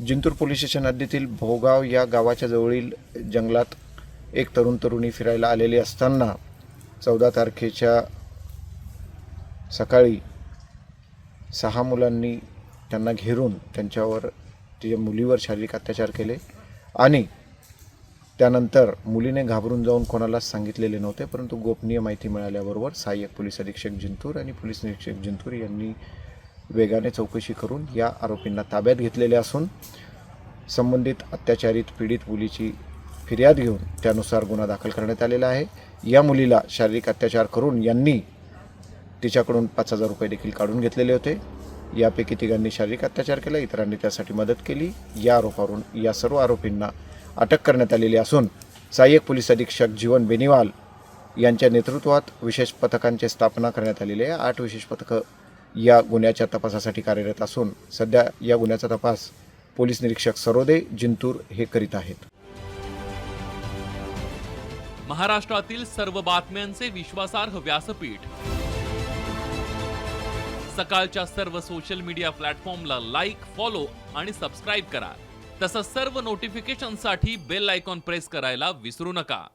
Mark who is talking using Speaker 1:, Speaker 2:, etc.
Speaker 1: Jintur police station हद्दीतील भोगाव या गावाच्या जवळील जंगलात एक तरुण तरुणी फिरायला आलेली असताना चौदा तारखेच्या सकाळी सहा मुलांनी त्यांना घेरून त्यांच्यावर तिच्या मुलीवर शारीरिक अत्याचार केले आणि त्यानंतर मुलीने घाबरून जाऊन कोणालाच सांगितलेले नव्हते परंतु गोपनीय माहिती मिळाल्याबरोबर सहाय्यक पोलीस अधीक्षक जिंतूर आणि पोलीस निरीक्षक जिंतूर यांनी वेगाने चौकशी करून या आरोपींना ताब्यात घेतलेले असून संबंधित अत्याचारित पीडित मुलीची फिर्याद घेऊन त्यानुसार गुन्हा दाखल करण्यात आलेला आहे. या मुलीला शारीरिक अत्याचार करून यांनी तिच्याकडून पाच हजार रुपये देखील काढून घेतलेले होते. यापैकी तिघांनी शारीरिक अत्याचार केला इतरांनी त्यासाठी मदत केली. या आरोपावरून या सर्व आरोपींना अटक करण्यात आलेली असून सहाय्यक पोलीस अधीक्षक जीवन बेनिवाल यांच्या नेतृत्वात विशेष पथकांची स्थापना करण्यात आलेली आहे. आठ विशेष पथकं या गुन्ह्याच्या तपासासाठी कार्यरत असून सध्या या गुन्ह्याचा तपास पोलीस निरीक्षक सरोदे जिंतूर हे करीत आहेत.
Speaker 2: महाराष्ट्रातील सर्व बातम्यांचे विश्वासार्ह व्यासपीठ. सकाळच्या सर्व सोशल मीडिया प्लॅटफॉर्मला लाईक फॉलो आणि सबस्क्राईब करा. तसंच सर्व नोटिफिकेशनसाठी बेल आयकॉन प्रेस करायला विसरू नका.